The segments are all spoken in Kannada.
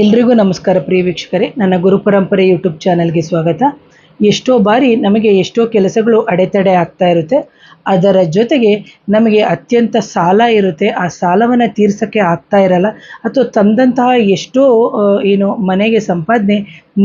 ಎಲ್ರಿಗೂ ನಮಸ್ಕಾರ ಪ್ರಿಯ ವೀಕ್ಷಕರೇ. ನನ್ನ ಗುರು ಪರಂಪರೆ ಯೂಟ್ಯೂಬ್ ಚಾನಲ್ಗೆ ಸ್ವಾಗತ. ಎಷ್ಟೋ ಬಾರಿ ನಮಗೆ ಎಷ್ಟೋ ಕೆಲಸಗಳು ಅಡೆತಡೆ ಆಗ್ತಾ ಇರುತ್ತೆ. ಅದರ ಜೊತೆಗೆ ನಮಗೆ ಅತ್ಯಂತ ಸಾಲ ಇರುತ್ತೆ. ಆ ಸಾಲವನ್ನು ತೀರ್ಸೋಕ್ಕೆ ಆಗ್ತಾ ಇರಲ್ಲ. ಅಥವಾ ತಂದಂತಹ ಎಷ್ಟೋ ಏನು ಮನೆಗೆ ಸಂಪಾದನೆ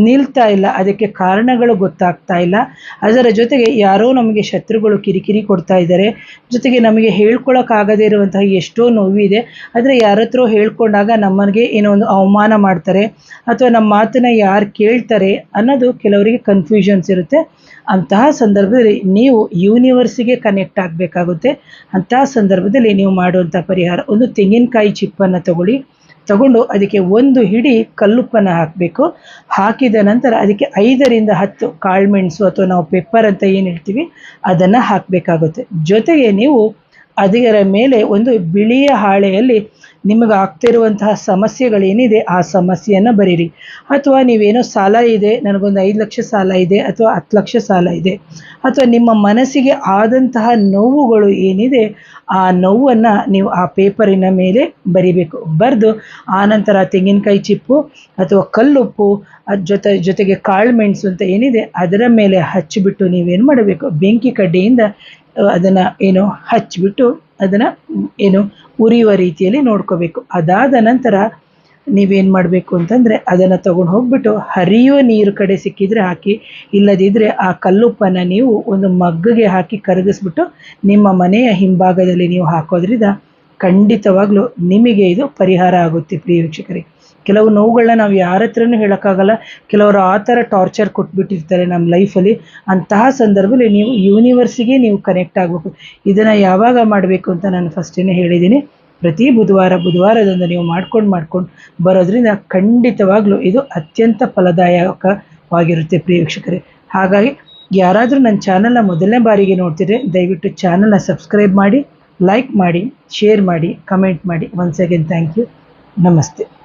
ನಿಲ್ತಾ ಇಲ್ಲ. ಅದಕ್ಕೆ ಕಾರಣಗಳು ಗೊತ್ತಾಗ್ತಾ ಇಲ್ಲ. ಅದರ ಜೊತೆಗೆ ಯಾರೋ ನಮಗೆ ಶತ್ರುಗಳು ಕಿರಿಕಿರಿ ಕೊಡ್ತಾ ಇದ್ದಾರೆ. ಜೊತೆಗೆ ನಮಗೆ ಹೇಳ್ಕೊಳಕ್ಕಾಗದೇ ಇರುವಂತಹ ಎಷ್ಟೋ ನೋವಿದೆ ಆದರೆ ಯಾರ ಹತ್ರ ಹೇಳ್ಕೊಂಡಾಗ ನಮಗೆ ಏನೋ ಒಂದು ಅವಮಾನ ಮಾಡ್ತಾರೆ. ಅಥವಾ ನಮ್ಮ ಮಾತನ್ನ ಯಾರು ಕೇಳ್ತಾರೆ ಅನ್ನೋದು ಕೆಲವರಿಗೆ ಕನ್ಫ್ಯೂಷನ್ಸ್ ಇರುತ್ತೆ. ಅಂತಹ ಸಂದರ್ಭದಲ್ಲಿ ನೀವು ಯೂನಿವರ್ಸಿಗೆ ಕನೆಕ್ಟ್ ಆಗಬೇಕಾಗುತ್ತೆ. ಅಂತಹ ಸಂದರ್ಭದಲ್ಲಿ ನೀವು ಮಾಡುವಂಥ ಪರಿಹಾರ ಒಂದು ತೆಂಗಿನಕಾಯಿ ಚಿಪ್ಪನ್ನು ತಗೊಳ್ಳಿ. ತಗೊಂಡು ಅದಕ್ಕೆ ಒಂದು ಹಿಡಿ ಕಲ್ಲುಪ್ಪನ್ನು ಹಾಕಬೇಕು. ಹಾಕಿದ ನಂತರ ಅದಕ್ಕೆ ಐದರಿಂದ ಹತ್ತು ಕಾಳುಮೆಣಸು ಅಥವಾ ನಾವು ಪೆಪ್ಪರ್ ಅಂತ ಏನು ಹೇಳ್ತೀವಿ, ಅದನ್ನು ಹಾಕಬೇಕಾಗುತ್ತೆ. ಜೊತೆಗೆ ನೀವು ಅದರ ಮೇಲೆ ಒಂದು ಬಿಳಿಯ ಹಾಳೆಯಲ್ಲಿ ನಿಮಗೆ ಆಗ್ತಿರುವಂತಹ ಸಮಸ್ಯೆಗಳೇನಿದೆ, ಆ ಸಮಸ್ಯೆಯನ್ನು ಬರೀರಿ. ಅಥವಾ ನೀವೇನೋ ಸಾಲ ಇದೆ, ನನಗೊಂದು ಐದು ಲಕ್ಷ ಸಾಲ ಇದೆ, ಅಥವಾ ಹತ್ತು ಲಕ್ಷ ಸಾಲ ಇದೆ, ಅಥವಾ ನಿಮ್ಮ ಮನಸ್ಸಿಗೆ ಆದಂತಹ ನೋವುಗಳು ಏನಿದೆ, ಆ ನೋವನ್ನು ನೀವು ಆ ಪೇಪರಿನ ಮೇಲೆ ಬರಿಬೇಕು. ಬರೆದು ಆನಂತರ ತೆಂಗಿನಕಾಯಿ ಚಿಪ್ಪು ಅಥವಾ ಕಲ್ಲುಪ್ಪು ಅದ್ರ ಜೊತೆ, ಜೊತೆಗೆ ಕಾಳು ಮೆಣಸು ಅಂತ ಏನಿದೆ, ಅದರ ಮೇಲೆ ಹಚ್ಚಿಬಿಟ್ಟು ನೀವೇನು ಮಾಡಬೇಕು? ಬೆಂಕಿ ಕಡ್ಡಿಯಿಂದ ಅದನ್ನು, ಏನು ಹಚ್ಚಿಬಿಟ್ಟು ಅದನ್ನು, ಏನು, ಉರಿಯುವ ರೀತಿಯಲ್ಲಿ ನೋಡ್ಕೋಬೇಕು. ಅದಾದ ನಂತರ ನೀವೇನು ಮಾಡಬೇಕು ಅಂತಂದರೆ, ಅದನ್ನು ತಗೊಂಡು ಹೋಗ್ಬಿಟ್ಟು ಹರಿಯುವ ನೀರು ಕಡೆ ಸಿಕ್ಕಿದರೆ ಹಾಕಿ ಇಲ್ಲದಿದ್ದರೆ ಆ ಕಲ್ಲುಪ್ಪನ್ನು ನೀವು ಒಂದು ಮಗ್ಗಿಗೆ ಹಾಕಿ ಕರಗಿಸ್ಬಿಟ್ಟು ನಿಮ್ಮ ಮನೆಯ ಹಿಂಭಾಗದಲ್ಲಿ ನೀವು ಹಾಕೋದ್ರಿಂದ ಖಂಡಿತವಾಗ್ಲೂ ನಿಮಗೆ ಇದು ಪರಿಹಾರ ಆಗುತ್ತೆ, ಪ್ರಿಯ ವೀಕ್ಷಕರಿಗೆ ಕೆಲವು ನೋವುಗಳನ್ನ ನಾವು ಯಾರ ಹತ್ರನೂ ಹೇಳೋಕ್ಕಾಗಲ್ಲ. ಕೆಲವರು ಆ ಥರ ಟಾರ್ಚರ್ ಕೊಟ್ಬಿಟ್ಟಿರ್ತಾರೆ ನಮ್ಮ ಲೈಫಲ್ಲಿ ಅಂತಹ ಸಂದರ್ಭದಲ್ಲಿ ನೀವು ಯೂನಿವರ್ಸಿಗೆ ನೀವು ಕನೆಕ್ಟ್ ಆಗಬೇಕು. ಇದನ್ನು ಯಾವಾಗ ಮಾಡಬೇಕು ಅಂತ ನಾನು ಫಸ್ಟೇ ಹೇಳಿದ್ದೀನಿ. ಪ್ರತಿ ಬುಧವಾರ, ಬುಧವಾರದಂದು ನೀವು ಮಾಡ್ಕೊಂಡು ಮಾಡ್ಕೊಂಡು ಬರೋದ್ರಿಂದ ಖಂಡಿತವಾಗ್ಲೂ ಇದು ಅತ್ಯಂತ ಫಲದಾಯಕವಾಗಿರುತ್ತೆ ಪ್ರಿಯ ವೀಕ್ಷಕರೇ. ಹಾಗಾಗಿ ಯಾರಾದರೂ ನನ್ನ ಚಾನಲ್ನ ಮೊದಲನೇ ಬಾರಿಗೆ ನೋಡ್ತಿದ್ರೆ ದಯವಿಟ್ಟು ಚಾನಲ್ನ ಸಬ್ಸ್ಕ್ರೈಬ್ ಮಾಡಿ ಲೈಕ್ ಮಾಡಿ ಶೇರ್ ಮಾಡಿ ಕಮೆಂಟ್ ಮಾಡಿ. ಒನ್ಸ್ ಅಗೇನ್ ಥ್ಯಾಂಕ್ ಯು ನಮಸ್ತೆ.